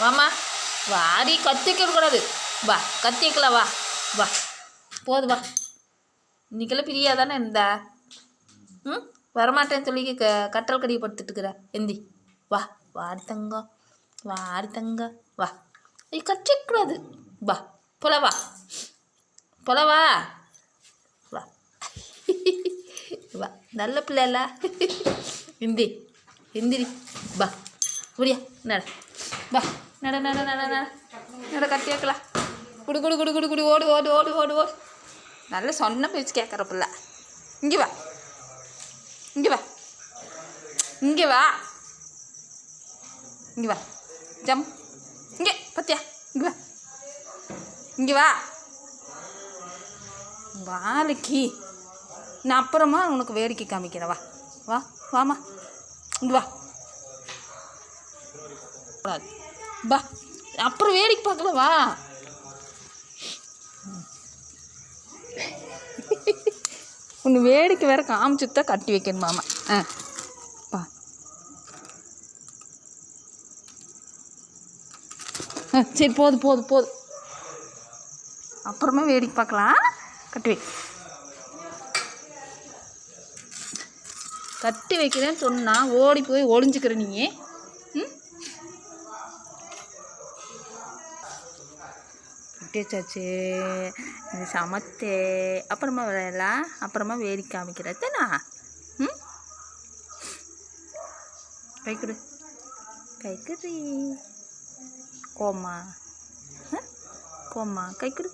வாமா வாடி கத்திக்கூடாது வா கத்திக்கலாம் வா. வா. போது வா. இன்னைக்கெல்லாம் பிரியா தானே இருந்தா ம்? வரமாட்டேன்னு சொல்லி க கட்டல் கடியை படுத்துட்டுக்கிற எந்தி. வா வாரி தங்கம் வாரி தங்கம் வா. ஐய் கத்திக்கூடாது வா போல வா. போல வா. வா. வா நல்ல பிள்ளைல இந்தி எந்திரி. வா. புரியா? நட வா. நட நட நட நட. நட கட்டி வைக்கலாம் குடு குடு குடு குடு குடு ஓடு ஓடு ஓடு ஓடு ஓடு. நல்ல சொன்ன பேச்சு கேட்குற பிள்ளை. இங்கே வா. இங்கே வா. இங்கே வா. இங்கே வா. ஜம். இங்கே பத்தியா? இங்கே வா. இங்கே வா. வாழைக்கு நான் அப்புறமா உனக்கு வேடிக்கை காமிக்கிறேன். வா. வா வாமா இங்கே வா. கூடாது. பா அப்புறம் வேடிக்கை பார்க்கல வா. உன்னை வேடிக்கை வேற காமிச்சுட்டு தான் கட்டி வைக்கணும் மாமா. ஆ பா. ஆ சரி போதும் போதும் போதும். அப்புறமா வேடிக்கை பார்க்கலாம். கட்டி வை. கட்டி வைக்கிறேன்னு சொன்னால் ஓடி போய் ஒளிஞ்சுக்கிற நீ கட்டி இது சமத்து. அப்புறமா விளையாடலாம் அப்புறமா வேடிக்கை காமிக்கிறதுனா ம்? கை கொடு. கை கொடு. கோமா. கோமா. கை கொடு.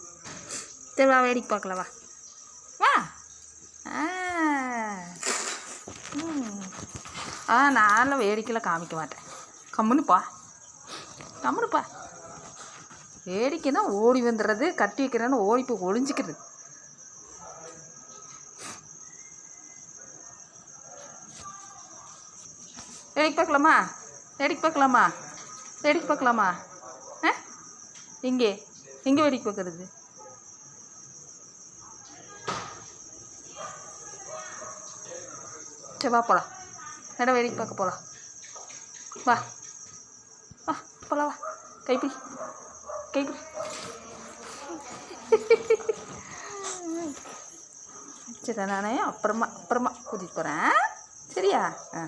சரி வா வேடிக்கை பார்க்கலாம் வா. வா. ஆ. நான் ஆ காமிக்க மாட்டேன். கம்முன்னுப்பா கம்முனுப்பா கம்முன்னு வேடிக்கை தான் ஓடி வந்துடுறது கட்டி வைக்கிறேன்னு ஓடி போய் ஒளிஞ்சிக்கிறது. வேடிக்கை பார்க்கலாமா? வேடிக்கை பார்க்கலாமா? வேடிக்கை பார்க்கலாமா? ஆ? எங்கே எங்கே வேடிக்கை பார்க்கறது. சரி வா போகலாம் நட வேடிக்கை பார்க்க போகலாம் வா. வா போகலாம் வா. கைப்பிடி. கைப்பிடி சரி நானே அப்புறமா அப்புறமா கூட்டிகிட்டு போகிறேன் சரியா? ஆ.